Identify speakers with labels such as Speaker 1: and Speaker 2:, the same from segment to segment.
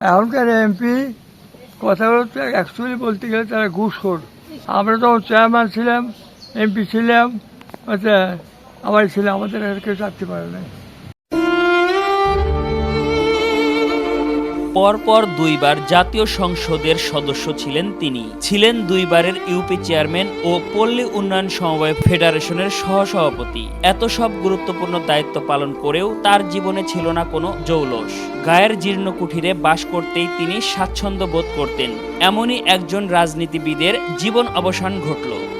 Speaker 1: এখনকার এমপি কথা বলতে অ্যাকচুয়ালি বলতে গেলে তারা ঘুষখোর আমরা তখন চেয়ারম্যান ছিলাম এমপি ছিলাম আচ্ছা আমার ছিলাম আমাদের আর কেউ চাকরি পারে না
Speaker 2: পরপর দুইবার জাতীয় সংসদের সদস্য ছিলেন তিনি। ছিলেন দুইবারের ইউপি চেয়ারম্যান ও পল্লী উন্নয়ন সমবায় ফেডারেশনের সহসভাপতি। এত সব গুরুত্বপূর্ণ দায়িত্ব পালন করেও তার জীবনে ছিল না কোনো জৌলস। গায়ের জীর্ণ কুঠিরে বাস করতেই তিনি স্বাচ্ছন্দ্য বোধ করতেন। এমনই একজন রাজনীতিবিদের জীবন অবসান ঘটল।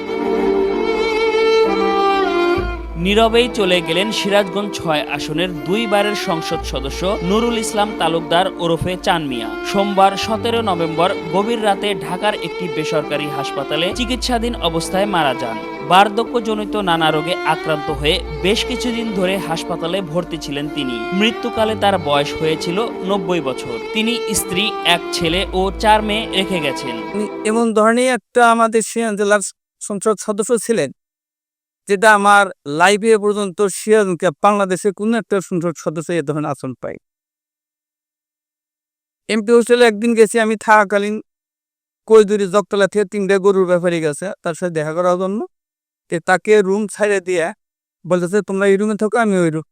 Speaker 2: নীরবেই চলে গেলেন সিরাজগঞ্জ ছয় আসনের দুইবারের সংসদ সদস্য নুরুল ইসলাম তালুকদার ওরফে চানমিয়া। সোমবার সতেরো নভেম্বর গভীর রাতে ঢাকার একটি বেসরকারি হাসপাতালে চিকিৎসাধীন অবস্থায় মারা যান। বার্ধক্যজনিত নানা রোগে আক্রান্ত হয়ে বেশ কিছুদিন ধরে হাসপাতালে ভর্তি ছিলেন তিনি। মৃত্যুকালে তার বয়স হয়েছিল নব্বই বছর। তিনি স্ত্রী, এক ছেলে ও চার মেয়ে রেখে গেছেন।
Speaker 3: এমন ধরনের একটা আমাদের জেলার সংসদ সদস্য ছিলেন। যেটা আমার লাইফে পর্যন্ত সিরাজকে বাংলাদেশে কোনো একটা সংসদ সদস্য এ ধরনের আসন পাই এমপি হোস্টেলে একদিন গেছি, আমি থাকাকালীন কৈদুরি জগতলা থেকে তিনটে গরুর ব্যাপারে গেছে, তার সাথে দেখা করার জন্য। তাকে রুম ছাইড়ে দিয়ে বলতেছে, তোমরা এই রুমে থাকো, আমি ওই রুম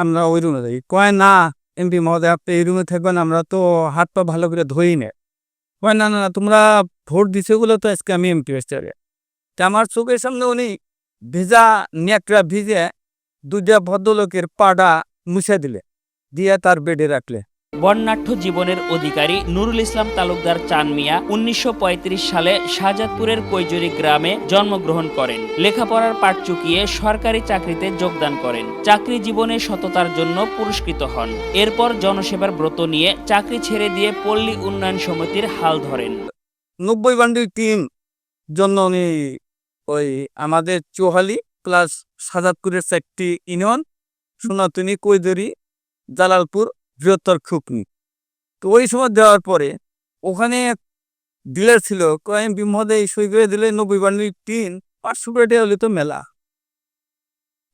Speaker 3: আমরা ওই রুমে যাই কয়, না এমপি মহোদয়, আপনি এই রুমে থাকবেন, আমরা তো হাত পা ভালো করে ধুই নে। কয়, না না না, তোমরা ভোট দিছে বলে তো আজকে আমি এমপি হোস্টেলে আমার চোখের সামনে উনি ভিজা নেকড়া ভিজে দুইটা ভদ্রলোকের পাটা মুছে দিলে দিয়ে তার বেডে রাখলে।
Speaker 2: বর্ণাঢ্য জীবনের অধিকারী নুরুল ইসলাম তালুকদার চান মিয়া উনিশশো পঁয়ত্রিশ সালে শাহজাদপুরের কৈজুরি গ্রামে জন্মগ্রহণ করেন। লেখাপড়ার পাঠ চুকিয়ে সরকারি চাকরিতে যোগদান করেন। চাকরি জীবনে সততার জন্য পুরস্কৃত হন। এরপর জনসেবার ব্রত নিয়ে চাকরি ছেড়ে দিয়ে পল্লী উন্নয়ন সমিতির হাল ধরেন।
Speaker 3: নব্বই বান্ডিল টিম জন্য উনি ওই আমাদের চোহালি প্লাস সাজাদপুরের চারটি ইউনিয়ন, সোনাতুনি, কৈদরি, জালালপুর, বৃহত্তর খুকনি। তো ওই সময় দেওয়ার পরে ওখানে ডিলার ছিল কয়েম মহোদয় সই করে দিলে নব্বই বান্ডিল টিন পাঁচশো করে টাকা হলে তো মেলা।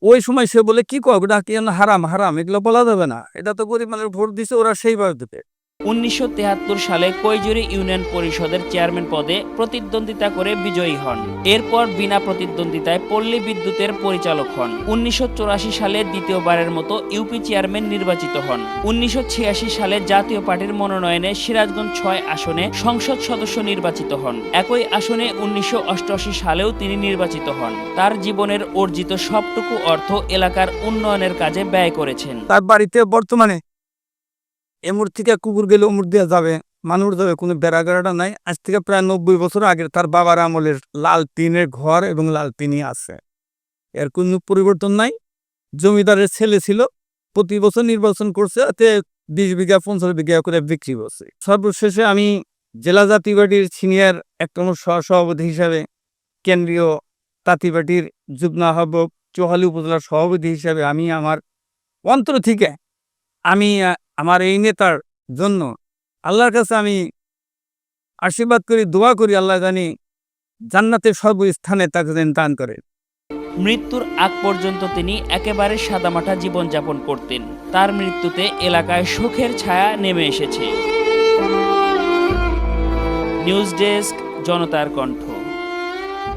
Speaker 3: ওই সময় সে বলে, কি কয় ওটা কি হারাম? হারাম? এগুলো বলা যাবে না। এটা তো গরিব মানুষ ভোট দিছে, ওরা সেইভাবে দেবে।
Speaker 2: উনিশশো সালে কৈজুরি ইউনিয়ন পরিষদের চেয়ারম্যান পদে প্রতিদ্বন্দ্বিতা করে বিজয়ী হন। এরপর বিনা প্রতিদ্বন্দ্বিতায় পল্লী বিদ্যুতের পরিচালক হন। উনিশশো চুরাশি সালে দ্বিতীয়বারের মতো ইউপি চেয়ারম্যান নির্বাচিত হন। উনিশশো ছিয়াশি সালে জাতীয় পার্টির মনোনয়নে সিরাজগঞ্জ ছয় আসনে সংসদ সদস্য নির্বাচিত হন। একই আসনে উনিশশো অষ্টআশি সালেও তিনি নির্বাচিত হন। তার জীবনের অর্জিত সবটুকু অর্থ এলাকার উন্নয়নের কাজে ব্যয় করেছেন।
Speaker 3: তার বাড়িতে বর্তমানে এমুর থেকে কুকুর গেলে অমুর দেওয়া যাবে, মানুষ যাবে, কোনো বেড়াগাড়াটা নাই। আজ থেকে প্রায় নব্বই বছর আগে তার বাবার আমলের লাল টিনের ঘর এবং লাল টিনই আছে। এর কোনো পরিবর্তন নাই। জমিদারের ছেলে ছিল, প্রতি বছর নির্বাচন করছে, এতে বিশ বিঘা, পঞ্চাশ বিঘা করে বিক্রি করছে। সর্বশেষে আমি জেলা জাতি পার্টির সিনিয়র একজন সহসভাপতি হিসাবে কেন্দ্রীয় তাঁতি পার্টির যুগ্ম আহ্বায়ক চৌহালি উপজেলার সভাপতি হিসাবে আমি আমার অন্তর থেকে আমি আমার এই নেতার জন্য আল্লাহর কাছে আমি আশীর্বাদ করি, দোয়া করি, আল্লাহ জানি জান্নাতের সর্বস্থানে তাকে যেন দান করে।
Speaker 2: মৃত্যুর আগ পর্যন্ত তিনি একেবারে সাদামাটা জীবনযাপন করতেন। তার মৃত্যুতে এলাকায় সুখের ছায়া নেমে এসেছে। নিউজ ডেস্ক, জনতার কণ্ঠ।